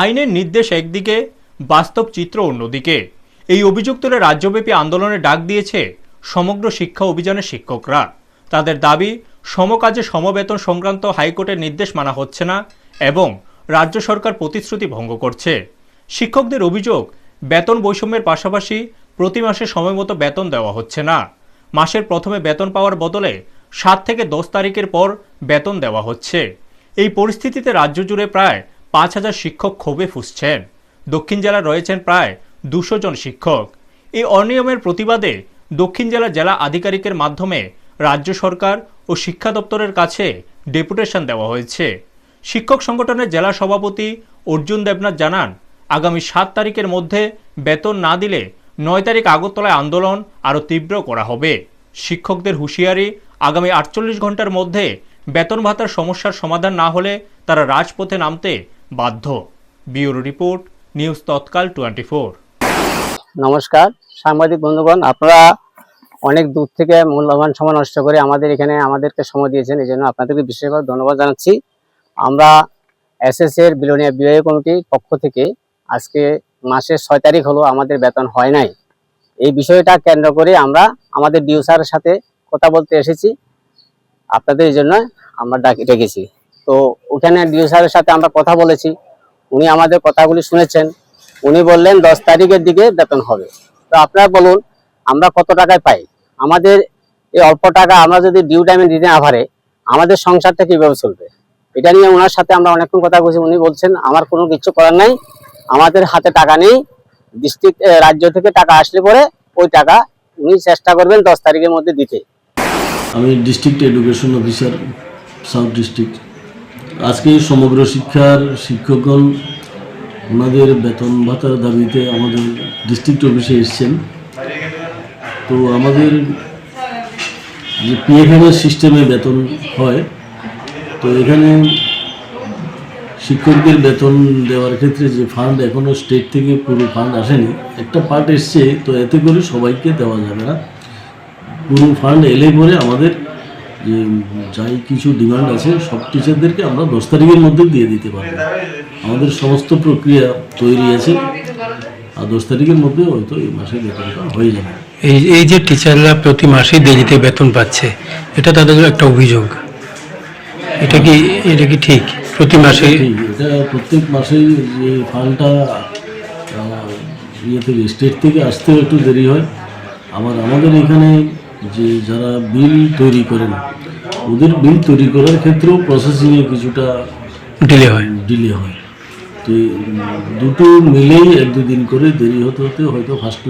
আইনের নির্দেশ একদিকে, বাস্তব চিত্র অন্যদিকে। এই অভিযোগ তুলে রাজ্যব্যাপী আন্দোলনে ডাক দিয়েছে সমগ্র শিক্ষা অভিযানের শিক্ষকরা। তাদের দাবি, সমকাজে সমবেতন সংক্রান্ত হাইকোর্টের নির্দেশ মানা হচ্ছে না এবং রাজ্য সরকার প্রতিশ্রুতি ভঙ্গ করছে। শিক্ষকদের অভিযোগ, বেতন বৈষম্যের পাশাপাশি প্রতি মাসে সময়মতো বেতন দেওয়া হচ্ছে না। মাসের প্রথমে বেতন পাওয়ার বদলে সাত থেকে দশ তারিখের পর বেতন দেওয়া হচ্ছে। এই পরিস্থিতিতে রাজ্য জুড়ে প্রায় পাঁচ হাজার শিক্ষক ক্ষোভে ফুসছেন। দক্ষিণ জেলা রয়েছেন প্রায় দুশো জন শিক্ষক। এই অনিয়মের প্রতিবাদে দক্ষিণ জেলা জেলা আধিকারিকের মাধ্যমে রাজ্য সরকার ও শিক্ষা দপ্তরের কাছে ডেপুটেশন দেওয়া হয়েছে। শিক্ষক সংগঠনের জেলা সভাপতি অর্জুন দেবনাথ জানান, আগামী সাত তারিখের মধ্যে বেতন না দিলে নয় তারিখ আগরতলায় আন্দোলন আরও তীব্র করা হবে। শিক্ষকদের হুঁশিয়ারি, আগামী আটচল্লিশ ঘণ্টার মধ্যে বেতন ভাতার সমস্যার সমাধান না হলে তারা রাজপথে নামতে বাধ্য। Bureau report, news Tatkal twenty four. নমস্কার, সাংবাদিক বন্ধুগণ, আপনারা অনেক দূর থেকে মূল্যবান সময় নষ্ট করে আমাদের এখানে আমাদেরকে সময় দিয়েছেন এই জন্য আপনাদেরকে বিশেষভাবে ধন্যবাদ জানাচ্ছি। আমরা এসএস এর বিলোনিয়া বিবাহী কমিটির পক্ষ থেকে আজকে মাসের ছয় তারিখ হলো আমাদের বেতন হয় নাই। এই বিষয়টা কেন্দ্র করে আমরা আমাদের ডিউসারের সাথে কথা বলতে এসেছি। আপনাদের এই জন্য আমরা ডাকি ডেকেছি। তো ওখানে ডিউ স্যারের সাথে আমরা কথা বলেছি। উনি আমাদের কথাগুলি শুনেছেন। উনি বললেন, দশ তারিখের দিকে বেতন হবে। তো আপনারা বলুন, আমরা কত টাকায় পাই? আমাদের এই অল্প টাকা আমরা যদি ডিউ টাইমে দিতে না পারে, আমাদের সংসারটা কীভাবে চলবে? এটা নিয়ে ওনার সাথে আমরা অনেকক্ষণ কথা বলছি। উনি বলছেন, আমার কোনো কিছু করার নাই। আমাদের হাতে টাকা নেই। ডিস্ট্রিক্ট রাজ্য থেকে টাকা আসলে পরে ওই টাকা উনি চেষ্টা করবেন দশ তারিখের মধ্যে দিতে। আমি district education officer, south district. আজকে সমগ্র শিক্ষার শিক্ষকগণ ওনাদের বেতন ভাতার দাবিতে আমাদের ডিস্ট্রিক্ট অফিসে এসছেন। তো আমাদের যে পিএফএমের সিস্টেমে বেতন হয়, তো এখানে শিক্ষকদের বেতন দেওয়ার ক্ষেত্রে যে ফান্ড এখনও স্টেট থেকে পুরো ফান্ড আসেনি, একটা পার্ট এসছে, তো এতে করে সবাইকে দেওয়া যাবে না। পুরো ফান্ড এলে পরে আমাদের যে যাই কিছু ডিমান্ড আছে সব টিচারদেরকে আমরা দশ তারিখের মধ্যে দিয়ে দিতে পারব। আমাদের সমস্ত প্রক্রিয়া তৈরি আছে আর দশ তারিখের মধ্যে হয়তো এই মাসে বেতনটা হয়ে যাবে। এই এই যে টিচাররা প্রতি মাসে দেরিতে বেতন পাচ্ছে এটা তাদের একটা অভিযোগ। এটা কি এটা কি ঠিক? প্রতি মাসে এটা প্রত্যেক মাসেই যে ফান্ডটা ইয়ে থেকে স্টেট থেকে আসতেও একটু দেরি হয়। আবার আমাদের এখানে যে যারা বিল তৈরি করেন ওদের বিল তৈরি করার ক্ষেত্রেও প্রসেসিংয়ে কিছুটা ডিলে হয়। ডিলে হয়। তো দুটো মিলেই এক দুদিন করে দেরি হতে হতে হয়তো ফার্স্ট